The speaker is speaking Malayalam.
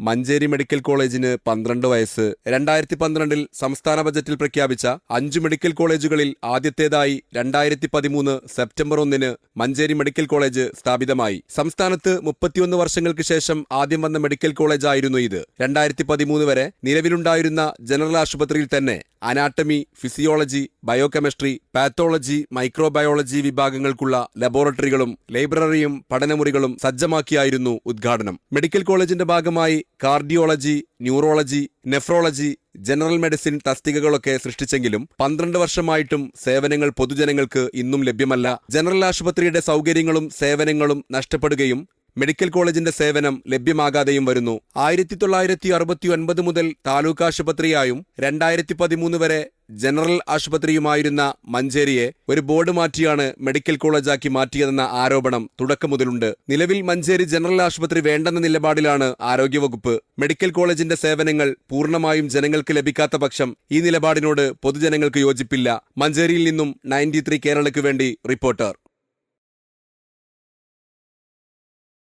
മഞ്ചേരി മെഡിക്കൽ കോളേജിന് പന്ത്രണ്ട് വയസ്സ്. രണ്ടായിരത്തി പന്ത്രണ്ടിൽ സംസ്ഥാന ബജറ്റിൽ പ്രഖ്യാപിച്ച അഞ്ച് മെഡിക്കൽ കോളേജുകളിൽ ആദ്യത്തേതായി രണ്ടായിരത്തി പതിമൂന്ന് സെപ്റ്റംബർ ഒന്നിന് മഞ്ചേരി മെഡിക്കൽ കോളേജ് സ്ഥാപിതമായി. സംസ്ഥാനത്ത് മുപ്പത്തിയൊന്ന് വർഷങ്ങൾക്ക് ശേഷം ആദ്യം വന്ന മെഡിക്കൽ കോളേജായിരുന്നു ഇത്. രണ്ടായിരത്തി പതിമൂന്ന് വരെ നിലവിലുണ്ടായിരുന്ന ജനറൽ ആശുപത്രിയിൽ തന്നെ anatomy physiology biochemistry pathology microbiology വിഭാഗങ്ങൾക്കുള്ള ലബോറട്ടറികളും ലൈബ്രറിയും പഠനമുറികളും സജ്ജമാക്കിയായിരുന്നു ഉദ്ഘാടനം. മെഡിക്കൽ കോളേജിന്റെ ഭാഗമായി cardiology neurology nephrology general medicine തസ്തികകളൊക്കെ സൃഷ്ടിച്ചെങ്കിലും പന്ത്രണ്ട് വർഷമായിട്ടും സേവനങ്ങൾ പൊതുജനങ്ങൾക്ക് ഇന്നും ലഭ്യമല്ല. ജനറൽ ആശുപത്രിയുടെ സൗകര്യങ്ങളും സേവനങ്ങളും നഷ്ടപ്പെടുകയും മെഡിക്കൽ കോളേജിന്റെ സേവനം ലഭ്യമാകാതെയും വരുന്നു. ആയിരത്തി തൊള്ളായിരത്തി അറുപത്തി ഒൻപത് മുതൽ താലൂക്ക് ആശുപത്രിയായും രണ്ടായിരത്തി പതിമൂന്ന് വരെ ജനറൽ ആശുപത്രിയുമായിരുന്ന മഞ്ചേരിയെ ഒരു ബോർഡ് മാറ്റിയാണ് മെഡിക്കൽ കോളേജാക്കി മാറ്റിയതെന്ന ആരോപണം തുടക്കം മുതലുണ്ട്. നിലവിൽ മഞ്ചേരി ജനറൽ ആശുപത്രി വേണ്ടെന്ന നിലപാടിലാണ് ആരോഗ്യവകുപ്പ്. മെഡിക്കൽ കോളേജിന്റെ സേവനങ്ങൾ പൂർണമായും ജനങ്ങൾക്ക് ലഭിക്കാത്ത പക്ഷം ഈ നിലപാടിനോട് പൊതുജനങ്ങൾക്ക് യോജിപ്പില്ല. മഞ്ചേരിയിൽ നിന്നും നയന്റി കേരളയ്ക്ക് വേണ്ടി റിപ്പോർട്ടർ.